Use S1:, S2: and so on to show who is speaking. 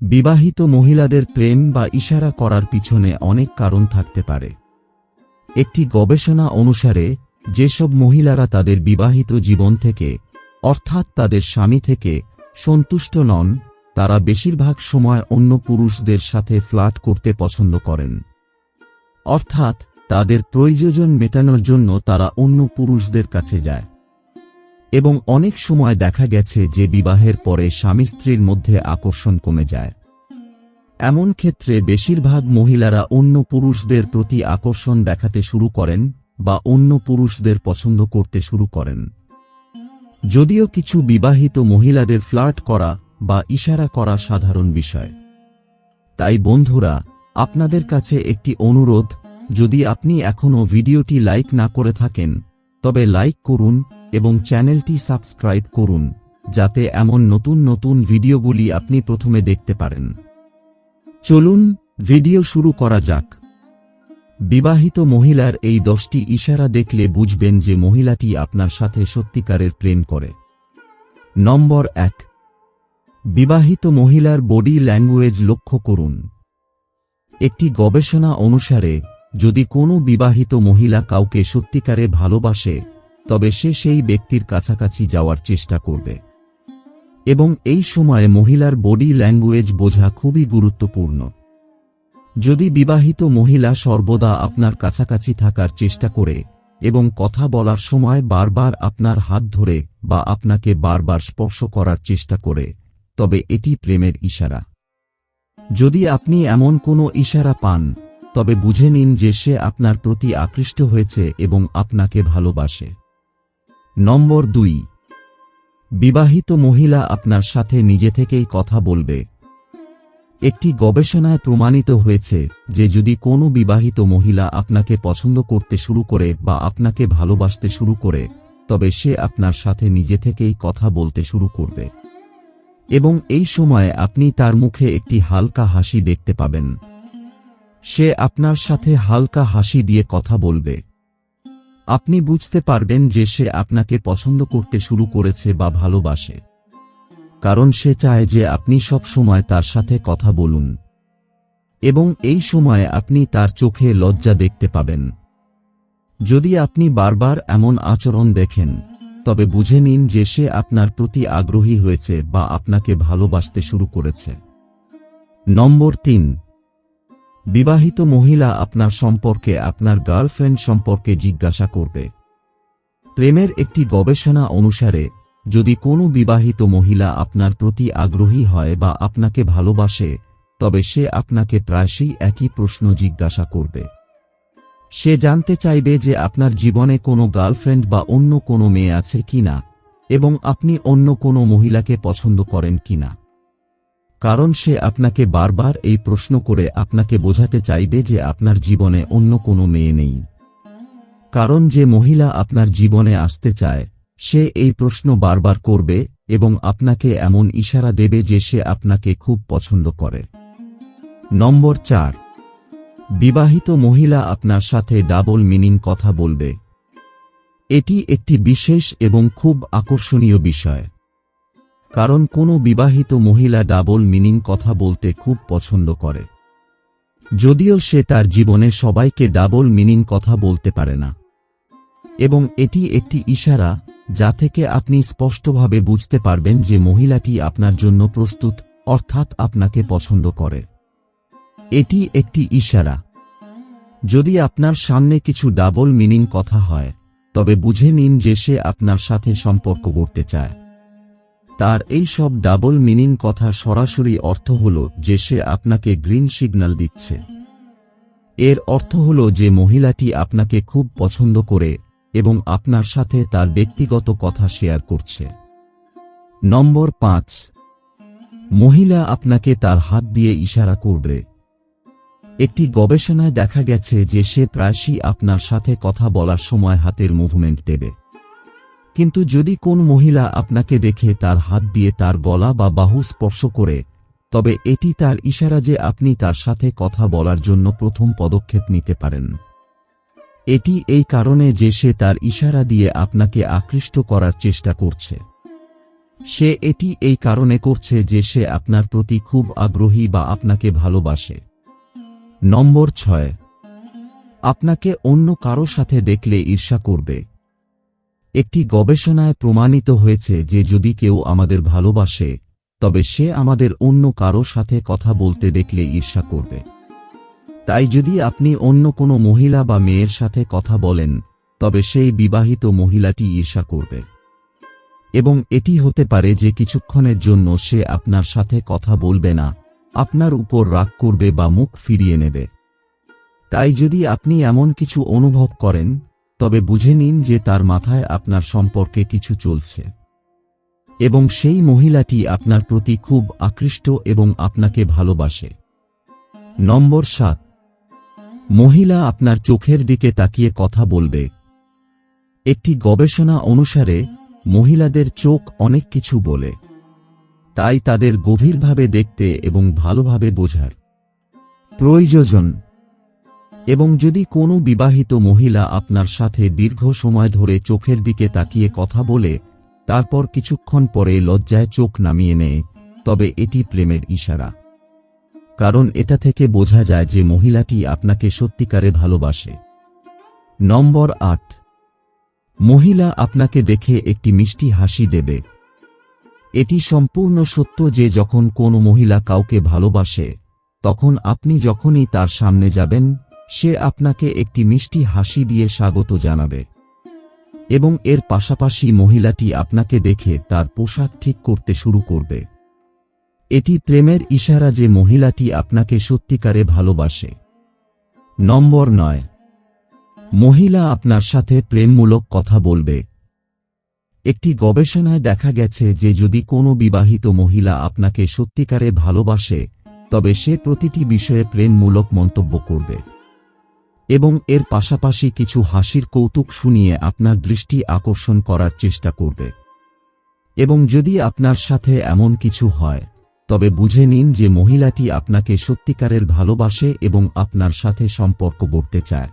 S1: বিবাহিত মহিলাদের প্রেম বা ইশারা করার পিছনে অনেক কারণ থাকতে পারে। একটি গবেষণা অনুসারে, যেসব মহিলারা তাদের বিবাহিত জীবন থেকে, অর্থাৎ তাদের স্বামী থেকে, সন্তুষ্ট নন, তারা বেশিরভাগ সময় অন্য পুরুষদের সাথে ফ্লার্ট করতে পছন্দ করেন। অর্থাৎ, তাদের প্রয়োজন মেটানোর জন্য তারা অন্য পুরুষদের কাছে যায়। এবং অনেক সময় দেখা গেছে যে বিবাহের পরে স্বামী স্ত্রীর মধ্যে আকর্ষণ কমে যায়। এমন ক্ষেত্রে বেশিরভাগ মহিলারা অন্য পুরুষদের প্রতি আকর্ষণ দেখাতে শুরু করেন বা অন্য পুরুষদের পছন্দ করতে শুরু করেন। যদিও কিছু বিবাহিত মহিলাদের ফ্লার্ট করা বা ইশারা করা সাধারণ বিষয়। তাই বন্ধুরা, আপনাদের কাছে একটি অনুরোধ, যদি আপনি এখনও ভিডিওটি লাইক না করে থাকেন, তবে লাইক করুন এবং চ্যানেলটি সাবস্ক্রাইব করুন, যাতে এমন নতুন নতুন ভিডিওগুলি আপনি প্রথমে দেখতে পারেন। চলুন, ভিডিও শুরু করা যাক। বিবাহিত মহিলার এই দশটি ইশারা দেখলে বুঝবেন যে মহিলাটি আপনার সাথে সত্যিকারের প্রেম করে। নম্বর এক, বিবাহিত মহিলার বডি ল্যাঙ্গুয়েজ লক্ষ্য করুন। একটি গবেষণা অনুসারে, যদি কোনো বিবাহিত মহিলা কাউকে সত্যিকারে ভালোবাসে তবে সে সেই ব্যক্তির কাছাকাছি যাওয়ার চেষ্টা করবে। এবং এই সময়ে মহিলার বডি ল্যাঙ্গুয়েজ বোঝা খুবই গুরুত্বপূর্ণ। যদি বিবাহিত মহিলা সর্বদা আপনার কাছাকাছি থাকার চেষ্টা করে এবং কথা বলার সময় বারবার আপনার হাত ধরে বা আপনাকে বারবার স্পর্শ করার চেষ্টা করে, তবে এটি প্রেমের ইশারা। যদি আপনি এমন কোনো ইশারা পান, তবে বুঝে নিন যে সে আপনার প্রতি আকৃষ্ট হয়েছে এবং আপনাকে ভালোবাসে। নম্বর দুই। বিবাহিত মহিলা আপনার সাথে নিজে থেকেই কথা বলবে। একটি গবেষণায় প্রমাণিত হয়েছে যে যদি কোনো বিবাহিত মহিলা আপনাকে পছন্দ করতে শুরু করে বা আপনাকে ভালোবাসতে শুরু করে, তবে সে আপনার সাথে নিজে থেকেই কথা বলতে শুরু করবে। এবং এই সময়ে আপনি তার মুখে একটি হালকা হাসি দেখতে পাবেন। সে আপনার সাথে হালকা হাসি দিয়ে কথা বলবে। আপনি বুঝতে পারবেন যে সে আপনাকে পছন্দ করতে শুরু করেছে বা ভালোবাসে। কারণ সে চায় যে আপনি সব সময় তার সাথে কথা বলুন। এবং এই সময় আপনি তার চোখে লজ্জা দেখতে পাবেন। যদি আপনি বারবার এমন আচরণ দেখেন, তবে বুঝে নিন যে সে আপনার প্রতি আগ্রহী হয়েছে বা আপনাকে ভালোবাসতে শুরু করেছে। নম্বর তিন বিবাহিত মহিলা আপনার সম্পর্কে আপনার গার্লফ্রেন্ড সম্পর্কে জিজ্ঞাসা করবে। প্রেমের একটি গবেষণা অনুসারে, যদি কোনো বিবাহিত মহিলা আপনার প্রতি আগ্রহী হয় বা আপনাকে ভালোবাসে, তবে সে আপনাকে প্রায়শই একই প্রশ্ন জিজ্ঞাসা করবে। সে জানতে চাইবে যে আপনার জীবনে কোনো গার্লফ্রেন্ড বা অন্য কোনো মেয়ে আছে কিনা, এবং আপনি অন্য কোনো মহিলাকে পছন্দ করেন কিনা। কারণ সে আপনাকে বারবার এই প্রশ্ন করে আপনাকে বোঝাতে চাইবে যে আপনার জীবনে অন্য কোনো মেয়ে নেই। কারণ যে মহিলা আপনার জীবনে আসতে চায়, সে এই প্রশ্ন বারবার করবে এবং আপনাকে এমন ইশারা দেবে যে সে আপনাকে খুব পছন্দ করে। নম্বর চার। বিবাহিত মহিলা আপনার সাথে ডাবল মিনিং কথা বলবে। এটি একটি বিশেষ এবং খুব আকর্ষণীয় বিষয়। কারণ কোনো বিবাহিত মহিলা ডাবল মিনিং কথা বলতে খুব পছন্দ করে। যদিও সে তার জীবনে সবাইকে ডাবল মিনিং কথা বলতে পারে না। এবং এটি একটি ইশারা যা থেকে আপনি স্পষ্টভাবে বুঝতে পারবেন যে মহিলাটি আপনার জন্য প্রস্তুত, অর্থাৎ আপনাকে পছন্দ করে। এটি একটি ইশারা। যদি আপনার সামনে কিছু ডাবল মিনিং কথা হয়, তবে বুঝে নিন যে সে আপনার সাথে সম্পর্ক করতে চায়। তার এই সব ডাবল মিনিং কথা সরাসরি অর্থ হল যে সে আপনাকে গ্রিন সিগন্যাল দিচ্ছে। এর অর্থ হল যে মহিলাটি আপনাকে খুব পছন্দ করে এবং আপনার সাথে তার ব্যক্তিগত কথা শেয়ার করছে। নম্বর পাঁচ। মহিলা আপনাকে তার হাত দিয়ে ইশারা করবে। একটি গবেষণায় দেখা গেছে যে সে প্রায়শই আপনার সাথে কথা বলার সময় হাতের মুভমেন্ট দেবে। কিন্তু যদি কোন মহিলা আপনাকে দেখে তার হাত দিয়ে তার গলা বা বাহু স্পর্শ করে, তবে এটি তার ইশারা যে আপনি তার সাথে কথা বলার জন্য প্রথম পদক্ষেপ নিতে পারেন। এটি এই কারণে যে সে তার ইশারা দিয়ে আপনাকে আকৃষ্ট করার চেষ্টা করছে। সে এটি এই কারণে করছে যে সে আপনার প্রতি খুব আগ্রহী বা আপনাকে ভালোবাসে। নম্বর ছয়। আপনাকে অন্য কারও সাথে দেখলে ঈর্ষা করবে। একটি গবেষণায় প্রমাণিত হয়েছে যে যদি কেউ আমাদের ভালোবাসে, তবে সে আমাদের অন্য কারও সাথে কথা বলতে দেখলে ঈর্ষা করবে। তাই যদি আপনি অন্য কোনো মহিলা বা মেয়ের সাথে কথা বলেন, তবে সেই বিবাহিত মহিলাটি ঈর্ষা করবে। এবং এটি হতে পারে যে কিছুক্ষণের জন্য সে আপনার সাথে কথা বলবে না, আপনার উপর রাগ করবে বা মুখ ফিরিয়ে নেবে। তাই যদি আপনি এমন কিছু অনুভব করেন তবে বুঝে নিন যে তার মাথায় আপনার সম্পর্কে কিছু চলছে। এবং সেই মহিলাটি আপনার প্রতি খুব আকৃষ্ট এবং আপনাকে ভালোবাসে। নম্বর সাত। মহিলা আপনার চোখের দিকে তাকিয়ে কথা বলবে। একটি গবেষণা অনুসারে, মহিলাদের চোখ অনেক কিছু বলে। তাই তাদের গভীরভাবে দেখতে এবং ভালোভাবে বোঝার। প্রয়োজন এবং যদি কোনো বিবাহিত মহিলা আপনার সাথে দীর্ঘ সময় ধরে চোখের দিকে তাকিয়ে কথা বলে, তারপর কিছুক্ষণ পরে লজ্জায় চোখ নামিয়ে নেয়, তবে এটি প্রেমের ইশারা। কারণ এটা থেকে বোঝা যায় যে মহিলাটি আপনাকে সত্যিকারে ভালোবাসে। নম্বর আট। মহিলা আপনাকে দেখে একটি মিষ্টি হাসি দেবে। এটি সম্পূর্ণ সত্য যে যখন কোনো মহিলা কাউকে ভালোবাসে, তখন আপনি যখনই তার সামনে যাবেন সে আপনাকে একটি মিষ্টি হাসি দিয়ে স্বাগত জানাবে। এবং এর পাশাপাশি মহিলাটি আপনাকে দেখে তার পোশাক ঠিক করতে শুরু করবে। এটি প্রেমের ইশারা যে মহিলাটি আপনাকে সত্যিকারে ভালোবাসে। নম্বর নয়। মহিলা আপনার সাথে প্রেমমূলক কথা বলবে। একটি গবেষণায় দেখা গেছে যে যদি কোনো বিবাহিত মহিলা আপনাকে সত্যিকারে ভালোবাসে, তবে সে প্রতিটি বিষয়ে প্রেমমূলক মন্তব্য করবে। এবং এর পাশাপাশি কিছু হাসির কৌতুক শুনিয়ে আপনার দৃষ্টি আকর্ষণ করার চেষ্টা করবে। এবং যদি আপনার সাথে এমন কিছু হয়, তবে বুঝে নিন যে মহিলাটি আপনাকে সত্যিকারের ভালোবাসে এবং আপনার সাথে সম্পর্ক গড়তে চায়।